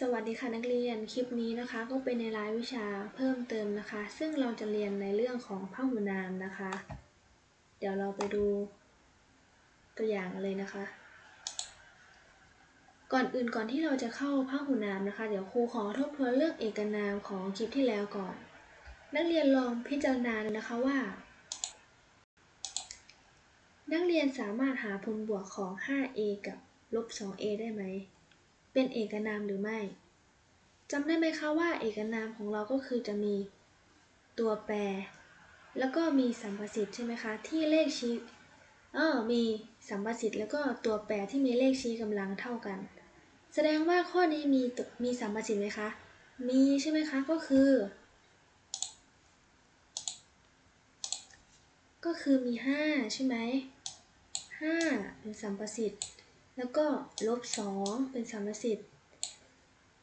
สวัสดีค่ะนักเรียนคลิปนี้นะคะ ก็เป็นในรายวิชาเพิ่มเติมนะคะ ซึ่งเราจะเรียนในเรื่องของพหูนามนะคะ เดี๋ยวเราไปดูตัวอย่างกันเลยนะคะ ก่อนอื่นก่อนที่เราจะเข้าพหูนามนะคะ เดี๋ยวครูขอทบทวนเรื่องเอกนามของคลิปที่แล้วก่อน นักเรียนลองพิจารณาดูนะคะว่า นักเรียนสามารถหาผลบวกของ 5a กับลบ 2a ได้ไหม เป็นเอกนามหรือไม่จำได้ไหมคะว่าเอกนามของเราก็คือจะมีตัวแปร แล้วก็มีสัมประสิทธิ์ใช่ไหมคะ ที่เลขชี้เออมีสัมประสิทธิ์แล้วก็ตัวแปรที่มีเลขชี้กำลังเท่ากัน แสดงว่าข้อนี้มีตัวมีสัมประสิทธิ์ไหมคะ มีใช่ไหมคะก็คือ ก็คือมี 5 ใช่ไหม5เป็นสัมประสิทธิ์ แล้วก็ลบ2เป็นสัมประสิทธิ์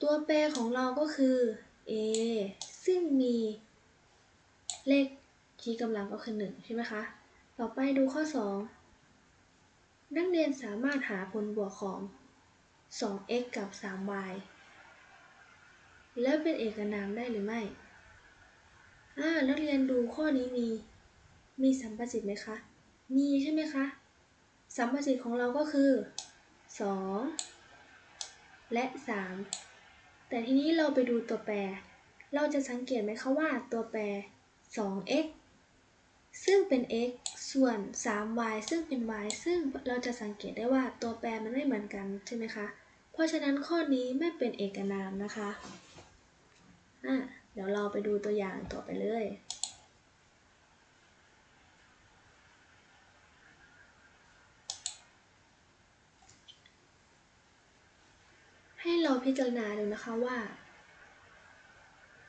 ตัวแปรของเราก็คือ a ซึ่งมีเลขชี้กำลังก็คือ1ใช่ไหมคะ ต่อไปดูข้อ2นักเรียนสามารถหาผลบวกของ 2x กับ 3y แล้วเป็นเอกนามได้หรือไม่ อ่า นักเรียนดูข้อนี้มี มีสัมประสิทธิ์ไหมคะ มีใช่ไหมคะ สัมประสิทธิ์ของเราก็คือ 2 และ 3 แต่ทีนี้เราไปดูตัวแปร เราจะสังเกตไหมคะว่าตัวแปร 2x ซึ่งเป็น x ส่วน 3y ซึ่งเป็น y ซึ่งเราจะสังเกตได้ว่าตัวแปรมันไม่เหมือนกันใช่ไหมคะ เพราะฉะนั้นข้อนี้ไม่เป็นเอกนามนะคะอะเดี๋ยวเราไปดูตัวอย่างต่อไปเลย เราพิจารณาดูนะคะว่า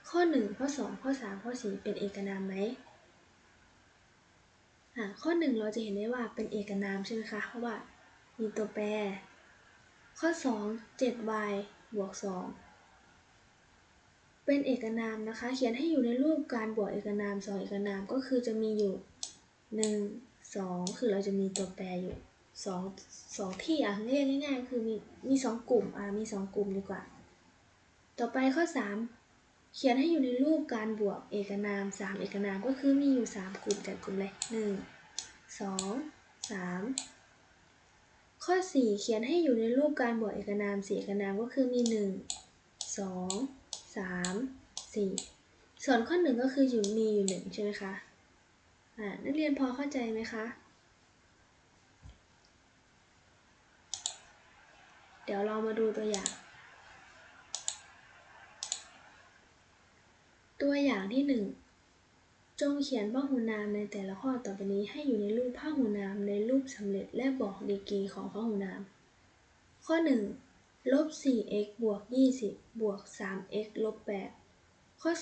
ข้อ 1 ข้อ 2 ข้อ 3 ข้อ 4 เป็นเอกนามไหมอ่าข้อ 1 เราจะเห็นได้ว่าเป็นเอกนามใช่ไหมคะ เพราะว่ามีตัวแปร ข้อ 2 7y บวก 2 เป็นเอกนามนะคะ เขียนให้อยู่ในรูปการบวกเอกนาม 2 เอกนามก็คือจะมีอยู่ 1 2 คือเราจะมีตัวแปรอยู่ สองสองที่อะเรียกง่ายๆ คือมีมีสองกลุ่มอะมีสองกลุ่มดีกว่า ต่อไปข้อ3เขียนให้อยู่ในรูปการบวกเอกนาม3เอกนามก็คือมีอยู่3กลุ่มจัดกลุ่มเลย1 2 3ข้อ4เขียนให้อยู่ในรูปการบวกเอกนาม4เอกนามก็คือมี1 2 3 4ส่วนข้อ1ก็คืออยู่มีอยู่1ใช่ไหมคะอ่านักเรียนพอเข้าใจไหมคะ ดี๋ยวเรามาดูตัวอย่าง ตัวอย่างที่ 1 จงเขียนพหูนามในแต่ละข้อต่อไปนี้ให้อยู่ในรูปพหูนามในรูปสำเร็จและบอกดีกรีของพหูนาม ข้อ 1 ลบ 4x บวก 20 บวก 3x ลบ 8 ข้อ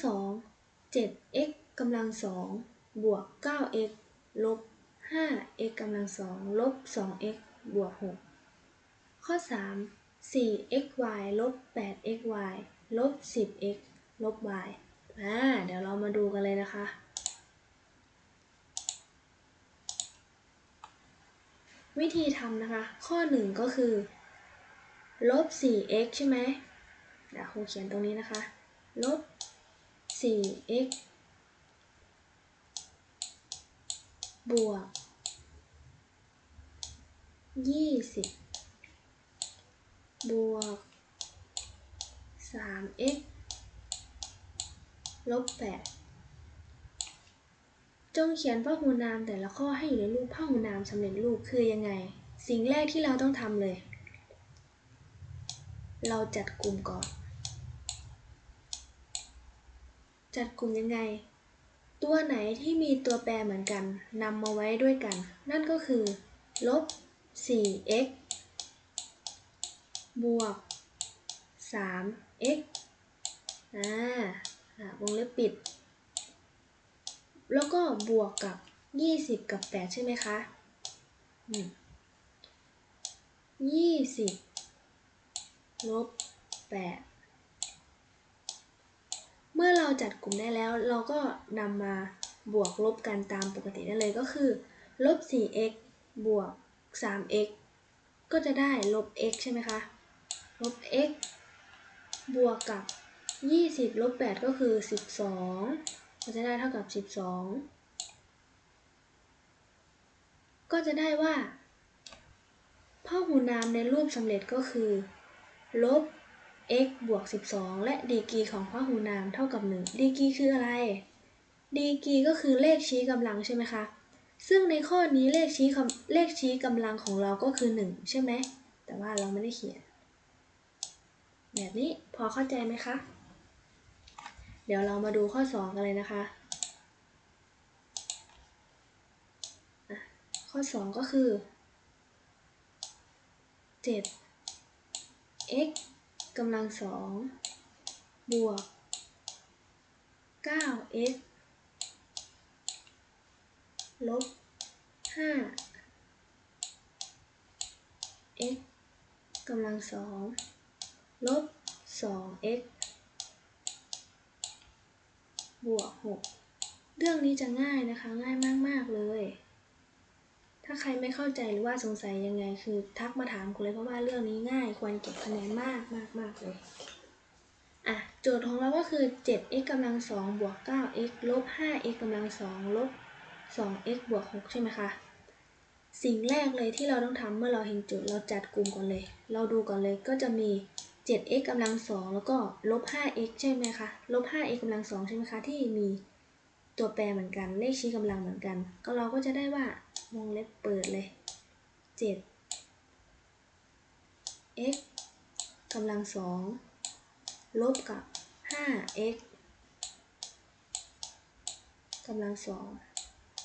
2 7x กำลัง 2 บวก 9x ลบ 5x กำลัง 2 ลบ 2x บวก 6 ข้อ 3 4xy ลบ 8xy ลบ 10x ลบ y อ่าเดี๋ยวเรามาดูกันเลยนะคะ วิธีทำนะคะ ข้อ 1 ก็คือลบ 4x ใช่ไหมเดี๋ยวครูเขียนตรงนี้นะคะ ลบ 4x บวก 20 บวก 3x ลบ 8 จงเขียนพหูนามแต่ละข้อให้อยู่ในรูปพหูนามสำเร็จรูปคือยังไง สิ่งแรกที่เราต้องทำเลย เราจัดกลุ่มก่อน จัดกลุ่มยังไง ตัวไหนที่มีตัวแปรเหมือนกันนำมาไว้ด้วยกัน นั่นก็คือลบ 4x บวก 3x อ่าอ่าวงเล็บปิด แล้วก็บวกกับ 20 กับ 8 ใช่ไหมคะอืม20ลบ8เมื่อเราจัดกลุ่มได้แล้ว เราก็นำมาบวกลบกันตามปกติได้เลยก็คือลบ 4x บวก 3x ก็จะได้ลบ x ใช่ไหมคะ ลบ x บวกกับยี่สิบลบแปดก็คือสิบสองก็จะได้เท่ากับสิบสองก็จะได้ว่าพหูนามในรูปสำเร็จก็คือลบ x บวก 12 และดีกรีของพหูนามเท่ากับ 1 ดีกรีคืออะไร ดีกรีก็คือเลขชี้กำลังใช่ไหมคะ ซึ่งในข้อนี้เลขชี้เลขชี้กำลังของเราก็คือ 1 ใช่ไหม แต่ว่าเราไม่ได้เขียน แบบนี้พอเข้าใจไหมคะ เดี๋ยวเรามาดูข้อ 2 กันเลยนะคะ ข้อ 2 ก็คือ 7 x กำลังสองบวก 9x ลบ 5 x กำลังสอง ลบ 2x บวก6เรื่องนี้จะง่ายนะคะ ง่ายมาก ๆ เลย ถ้าใครไม่เข้าใจหรือว่าสงสัยยังไง คือทักมาถามกูเลยเพราะว่าเรื่องนี้ง่าย ควรเก็บคะแนนมากมากมากเลยอะโจทย์ของเราก็คือ 7x กำลังสองบวก 9x ลบ 5x กำลังสองลบ 2x บวก 6 ใช่ไหมคะ สิ่งแรกเลยที่เราต้องทำเมื่อเราเห็นโจทย์เราจัดกลุ่มก่อนเลย เราดูก่อนเลยก็จะมี 7x กำลังสองแล้วก็ลบ 5x ใช่ไหมคะ ลบ 5x กำลังสองใช่ไหมคะ ที่มีตัวแปรเหมือนกัน เลขชี้กำลังเหมือนกัน ก็เราก็จะได้ว่าวงเล็บเปิดเลย 7 x กำลังสองลบกับ 5x กำลังสอง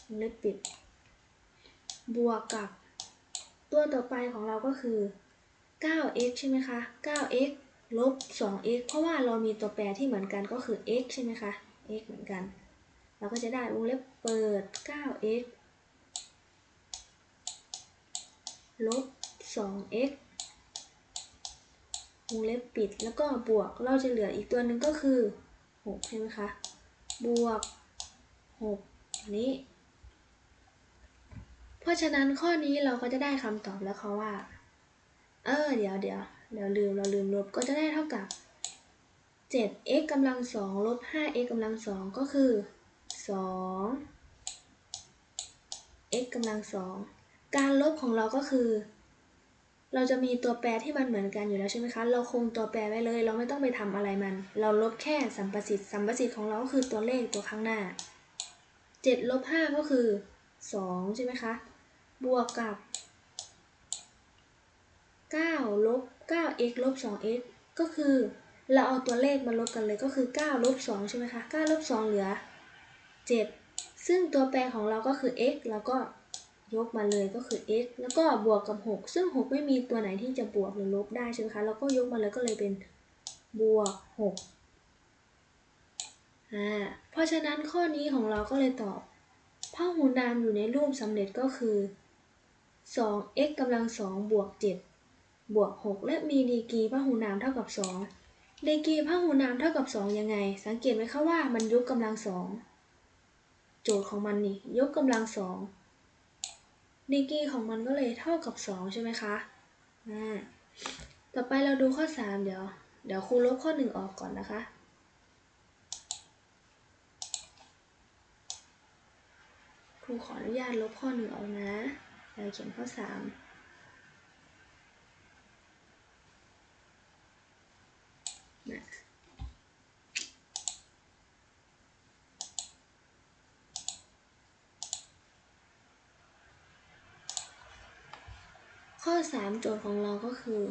วงเล็บปิด บวกกับ ตัวต่อไปของเราก็คือ 9x ใช่ไหมคะ 9x ลบ 2x เพราะว่าเรามีตัวแปรที่เหมือนกันก็คือ x ใช่ไหมคะ x เหมือนกัน เราก็จะได้วงเล็บเปิด 9x ลบ 2x วงเล็บปิดแล้วก็บวก เราจะเหลืออีกตัวหนึ่งก็คือ 6 ใช่ไหมคะ บวก6นี้ เพราะฉะนั้นข้อนี้เราก็จะได้คำตอบแล้วค่ะว่า เออเดี๋ยวเดี๋ยวเดี๋ยวลืมเราลืมลบก็จะได้เท่ากับ 7x กำลังสองลบ 5x กำลังสองก็คือ 2 x กำลังสองการลบของเราก็คือ เราจะมีตัวแปรที่มันเหมือนกันอยู่แล้วใช่ไหมคะ เราคงตัวแปรไว้เลย เราไม่ต้องไปทำอะไรมัน เราลบแค่สัมประสิทธิ์สัมประสิทธิ์ของเราก็คือตัวเลขตัวข้างหน้า7ลบ5ก็คือ 2 ใช่ไหมคะ บวกกับ 9ลบ 9x ลบ 2x ก็คือ เราเอาตัวเลขมาลบกันเลยก็คือ 9 ลบ 2 ใช่ไหมคะ 9 ลบ 2 เหลือ 7 ซึ่งตัวแปรของเราก็คือ x แล้วก็ยกมาเลยก็คือ x แล้วก็บวกกับ 6 ซึ่ง 6 ไม่มีตัวไหนที่จะบวกหรือลบได้ใช่ไหมคะเราก็ยกมาเลยก็เลยเป็นบวก 6 อ่า เพราะฉะนั้นข้อนี้ของเราก็เลยตอบพหูนามอยู่ในรูปสำเร็จก็คือ 2x กำลัง 2 บวก 7 บวก 6 และมีดีกรีพหูนามเท่ากับ 2 ดีกรีพหูนามเท่ากับ 2 ยังไง สังเกตไหมคะว่ามันยกกำลัง2โจทย์ของมันนี่ยกกำลัง2ดีกรีของมันก็เลยเท่ากับ 2 ใช่ไหมคะอ่าต่อไปเราดูข้อ 3 เดี๋ยว เดี๋ยวครูลบข้อ 1 ออกก่อนนะคะครูขออนุญาตลบข้อ 1 ออกนะเราเขียนข้อ 3 3 โจทย์ของเราก็คือ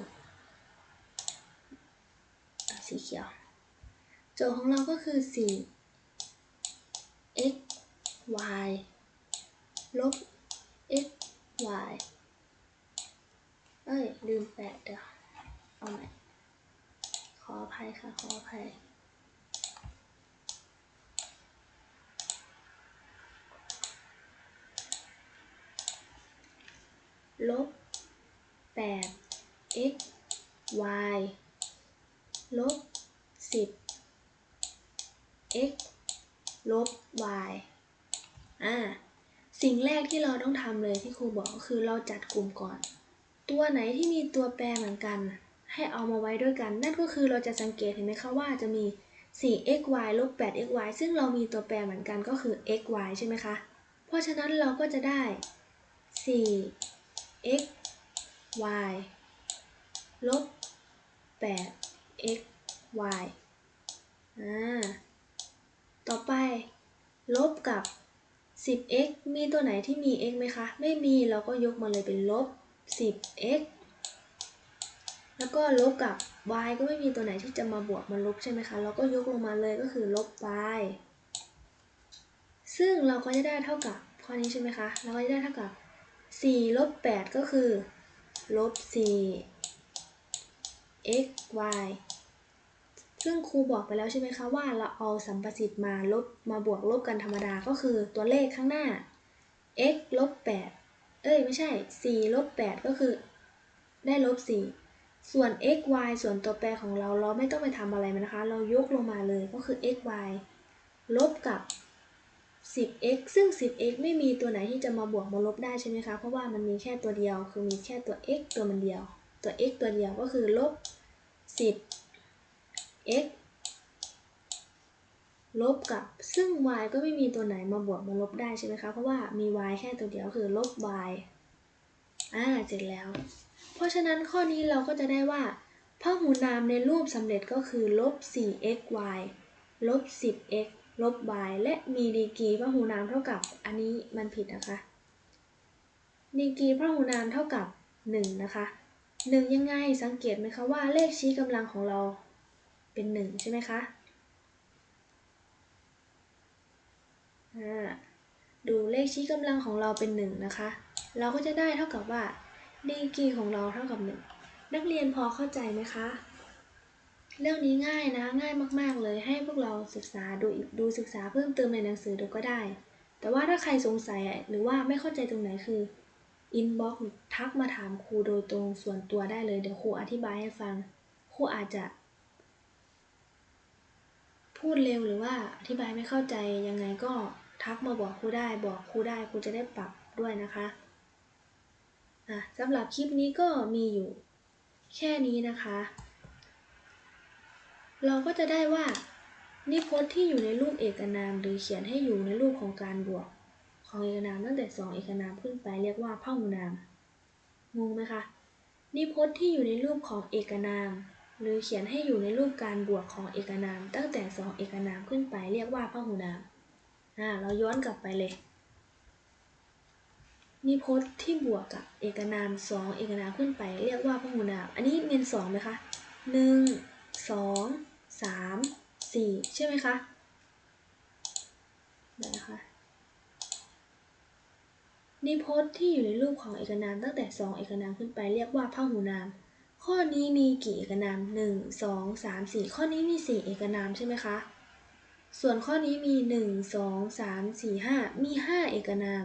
สีเขียว โจทย์ของเราก็คือ 4 x y ลบ x y เอ้ย ลืมแปดเดี๋ยว เอาใหม่ ขออภัยค่ะ ขออภัยลบ 8 x y ลบ 10 x ลบ y อ่า สิ่งแรกที่เราต้องทำเลยที่ครูบอกก็คือเราจัดกลุ่มก่อน ตัวไหนที่มีตัวแปรเหมือนกัน ให้เอามาไว้ด้วยกัน นั่นก็คือเราจะสังเกตเห็นไหมคะว่าจะมี 4xy ลบ 8xy ซึ่งเรามีตัวแปรเหมือนกันก็คือ xy ใช่ไหมคะ เพราะฉะนั้นเราก็จะได้ y ลบ 8xy อ่า ต่อไป ลบกับ 10x มีตัวไหนที่มี x ไหมคะ ไม่มี เราก็ยกมาเลยเป็นลบ 10x แล้วก็ลบกับ y ก็ไม่มีตัวไหนที่จะมาบวกมาลบใช่ไหมคะ เราก็ยกลงมาเลยก็คือลบ y ซึ่งเราก็จะได้เท่ากับข้อนี้ใช่ไหมคะ เราก็จะได้เท่ากับ 4 ลบ 8 ก็คือ ลบ4 x y ซึ่งครูบอกไปแล้วใช่ไหมคะว่าเราเอาสัมประสิทธิ์มาลบมาบวกลบกันธรรมดาก็คือตัวเลขข้างหน้า x ลบ8เอ้ยไม่ใช่ 4 ลบ 8 ก็คือได้ลบ 4 ส่วน x y ส่วนตัวแปรของเราเราไม่ต้องไปทำอะไรมันนะคะ เรายกลงมาเลยก็คือ x y ลบกับ 10x ซึ่ง 10x ไม่มีตัวไหนที่จะมาบวกมาลบได้ใช่ไหมคะ เพราะว่ามันมีแค่ตัวเดียว คือมีแค่ตัว x ตัวมันเดียว ตัว x ตัวเดียวก็คือลบ 10 x ลบกับ ซึ่ง y ก็ไม่มีตัวไหนมาบวกมาลบได้ใช่ไหมคะ เพราะว่ามี y แค่ตัวเดียวคือลบ y อ่าเสร็จแล้ว เพราะฉะนั้นข้อนี้เราก็จะได้ว่าพหูนามในรูปสำเร็จก็คือลบ 4xy ลบ 10x ลบ y และมีดีกรีพหูนามเท่ากับ อันนี้มันผิดนะคะ ดีกรีพหูนามเท่ากับ 1 นะคะ1ยังไงสังเกตไหมคะว่าเลขชี้กำลังของเราเป็น 1 ใช่ไหมคะดูเลขชี้กำลังของเราเป็น 1 นะคะ เราก็จะได้เท่ากับว่าดีกรีของเราเท่ากับ 1 นักเรียนพอเข้าใจไหมคะ เรื่องนี้ง่ายนะ ง่ายมากๆ เลยให้พวกเราศึกษาดูดูศึกษาเพิ่มเติมในหนังสือดูก็ได้ แต่ว่าถ้าใครสงสัยหรือว่าไม่เข้าใจตรงไหนคืออินบ็อกซ์ทักมาถามครูโดยตรงส่วนตัวได้เลย เดี๋ยวครูอธิบายให้ฟัง ครูอาจจะ พูดเร็วหรือว่าอธิบายไม่เข้าใจยังไงก็ทักมาบอกครูได้ บอกครูได้ครูจะได้ปรับด้วยนะคะอะสำหรับคลิปนี้ก็มีอยู่แค่นี้นะคะ เราก็จะได้ว่านิพจน์ที่อยู่ในรูปเอกนามหรือเขียนให้อยู่ในรูปของการบวก ของเอกนามตั้งแต่สองเอกนามขึ้นไปเรียกว่าพหูนามงงไหมคะนิพจน์ที่อยู่ในรูปของเอกนาม หรือเขียนให้อยู่ในรูปการบวกของเอกนาม ตั้งแต่สองเอกนามขึ้นไปเรียกว่าพหูนามอ่าเราย้อนกลับไปเลย นิพจน์ที่บวกกับเอกนามสองเอกนามขึ้นไปเรียกว่าพหูนาม อันนี้เมียนสองไหมคะหนึ่งสอง สามสี่ใช่ไหมคะนะคะนิพจน์ที่อยู่ในรูปของเอกนามตั้งแต่สองเอกนามขึ้นไปเรียกว่าพหูนาม ข้อนี้มีกี่เอกนามหนึ่งสองสามสี่ข้อนี้มีสี่เอกนามใช่ไหมคะส่วนข้อนี้มีหนึ่งสองสามสี่ห้ามีห้าเอกนาม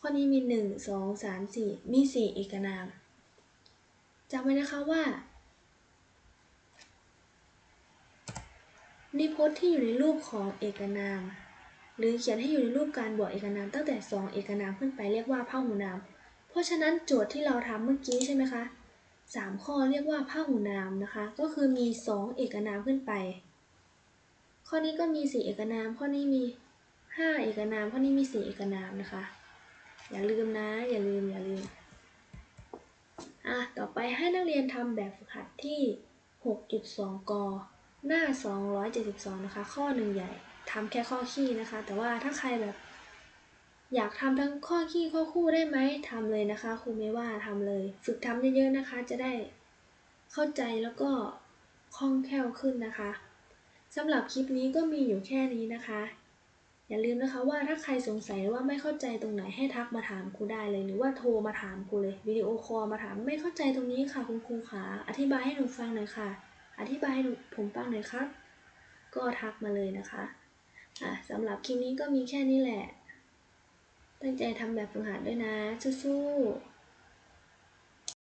ข้อนี้มีหนึ่งสองสามสี่มีสี่เอกนามจำไว้นะคะว่า นิพจน์ที่อยู่ในรูปของเอกนาม หรือเขียนให้อยู่ในรูปการบวกเอกนามตั้งแต่สองเอกนามขึ้นไปเรียกว่าพหูนาม เพราะฉะนั้นโจทย์ที่เราทำเมื่อกี้ใช่ไหมคะสามข้อเรียกว่าพหูนามนะคะ ก็คือมีสองเอกนามขึ้นไป ข้อนี้ก็มีสี่เอกนาม ข้อนี้มีห้าเอกนาม ข้อนี้มีสี่เอกนามนะคะ อย่าลืมนะ อย่าลืมอย่าลืมอะต่อไปให้นักเรียนทำแบบฝึกหัดที่ 6.2 ก หน้า 272 นะคะ ข้อหนึ่งใหญ่ทำแค่ข้อขี้นะคะ แต่ว่าถ้าใครแบบ อยากทำทั้งข้อขี้ข้อคู่ได้ไหมทำเลยนะคะครูไม่ว่าทำเลย ฝึกทำเยอะๆนะคะ จะได้เข้าใจแล้วก็คล่องแคล่วขึ้นนะคะสำหรับคลิปนี้ก็มีอยู่แค่นี้นะคะ อย่าลืมนะคะว่าถ้าใครสงสัยว่าไม่เข้าใจตรงไหนให้ทักมาถามครูได้เลย หรือว่าโทรมาถามครูเลยวิดีโอคอลมาถามไม่เข้าใจตรงนี้ค่ะคุณครูขาอธิบายให้หนูฟังหน่อยค่ะ อธิบายให้ผมฟังหน่อยครับ ก็ทักมาเลยนะคะอะสำหรับคลิปนี้ก็มีแค่นี้แหละ ตั้งใจทำแบบฝึกหัดด้วยนะสู้ๆ